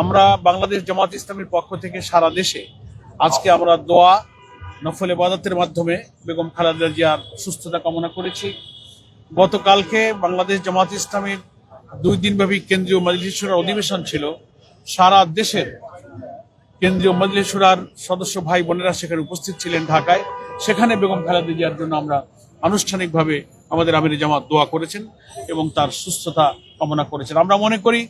আমরা বাংলাদেশ জামাত ইসলামের পক্ষ থেকে সারা দেশে আজকে আমরা দোয়া, নফল ইবাদতের মাধ্যমে বেগম খালেদা জিয়ার সুস্থতা কামনা করেছি। গতকালকে বাংলাদেশ জামাত ইসলামের দুই দিনব্যাপী কেন্দ্রীয় মজলিসুরার অধিবেশন ছিল। সারা দেশের কেন্দ্রীয় মজলিসুরার সদস্য ভাই বোনেরা সেখানে উপস্থিত ছিলেন ঢাকায়। সেখানে বেগম খালেদা জিয়ার জন্য আমরা আনুষ্ঠানিকভাবে আমাদের আমির জামাত দোয়া করেছেন এবং তার সুস্থতা কামনা করেছেন। আমরা মনে করি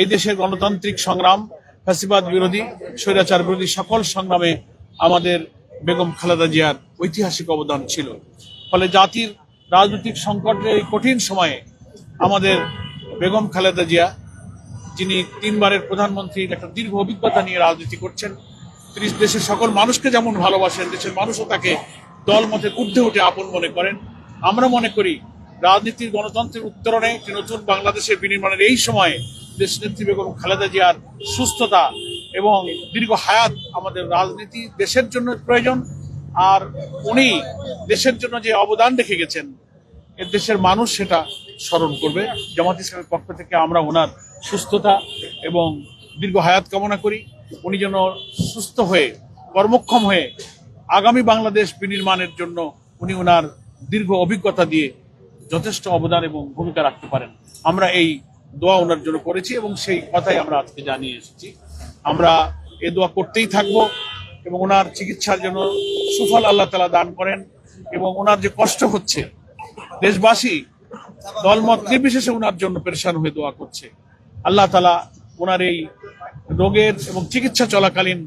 এই দেশের গণতান্ত্রিক সংগ্রাম, ফ্যাসিবাদ বিরোধী, স্বৈরাচার বিরোধী সকল সংগ্রামে আমাদের বেগম খালেদা জিয়ার ঐতিহাসিক অবদান ছিল। ফলে জাতির রাজনৈতিক সংকটের এই কঠিন সময়ে আমাদের বেগম খালেদা জিয়া, যিনি তিনবারের প্রধানমন্ত্রীর একটা দীর্ঘ অভিজ্ঞতা নিয়ে রাজনীতি করছেন, তিনি দেশের সকল মানুষকে যেমন ভালোবাসেন, দেশের মানুষও তাকে দল মতে ঊর্ধ্বে উঠে আপন মনে করেন। আমরা মনে করি, রাজনীতির গণতন্ত্রের উত্তরণে নতুন বাংলাদেশের বিনির্মাণের এই সময়ে দেশ নেত্রী বেগম খালেদা জিয়ার সুস্থতা এবং দীর্ঘ হায়াত আমাদের রাজনীতি দেশের জন্য প্রয়োজন। আর উনি দেশের জন্য যে অবদান রেখে গেছেন, এ দেশের মানুষ সেটা স্মরণ করবে। জামাত ইসলামের পক্ষ থেকে আমরা ওনার সুস্থতা এবং দীর্ঘ হায়াত কামনা করি। উনি যেন সুস্থ হয়ে, কর্মক্ষম হয়ে আগামী বাংলাদেশ বিনির্মাণের জন্য উনি ওনার দীর্ঘ অভিজ্ঞতা দিয়ে যথেষ্ট অবদান এবং ভূমিকা রাখতে পারেন। আমরা এই দোয়া ওনার জন্য করেছি এবং সেই কথাই আমরা আজকে জানিয়ে এসেছি। আমরা এ দোয়া করতেই থাকব এবং ওনার চিকিৎসার জন্য সুফল আল্লাহ তালা দান করেন এবং ওনার যে কষ্ট হচ্ছে, দেশবাসী দলমত নির্বিশেষে ওনার জন্য পেরেশান হয়ে দোয়া করছে। আল্লাহ তালা ওনার এই রোগের এবং চিকিৎসা চলাকালীন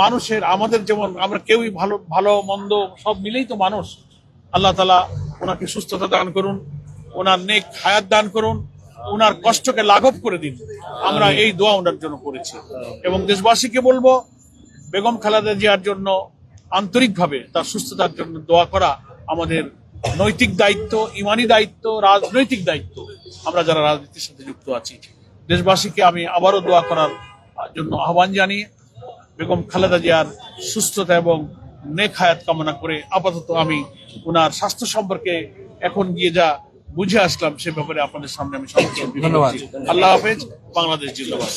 মানুষের, আমাদের যেমন আমরা কেউই ভালো ভালো, মন্দ সব মিলেই তো মানুষ, আল্লাহ তালা ওনাকে সুস্থতা দান করুন, ওনার নেক হায়াত দান করুন ওনার কষ্টকে লাঘব করে দিন। আমরা এই দোয়া ওনার জন্য করেছি। এবং দেশবাসীকে বলব, বেগম খালেদা জিয়ার জন্য আন্তরিকভাবে তার সুস্থতার জন্য দোয়া করা আমাদের নৈতিক দায়িত্ব, ইমানি দায়িত্ব, রাজনৈতিক দায়িত্ব। আমরা যারা রাজনীতির সাথে যুক্ত আছি, দেশবাসীকে আমি আবারও দোয়া করার জন্য আহ্বান জানিয়ে বেগম খালেদা জিয়ার সুস্থতা এবং নেক হায়াত কামনা করে আপাতত আমি ওনার স্বাস্থ্য সম্পর্কে এখন গিয়ে যা বুঝে আসলাম সে ব্যাপারে আপনাদের সামনে আমি ধন্যবাদ। আল্লাহ হাফেজ বাংলাদেশ জিন্দাবাদ।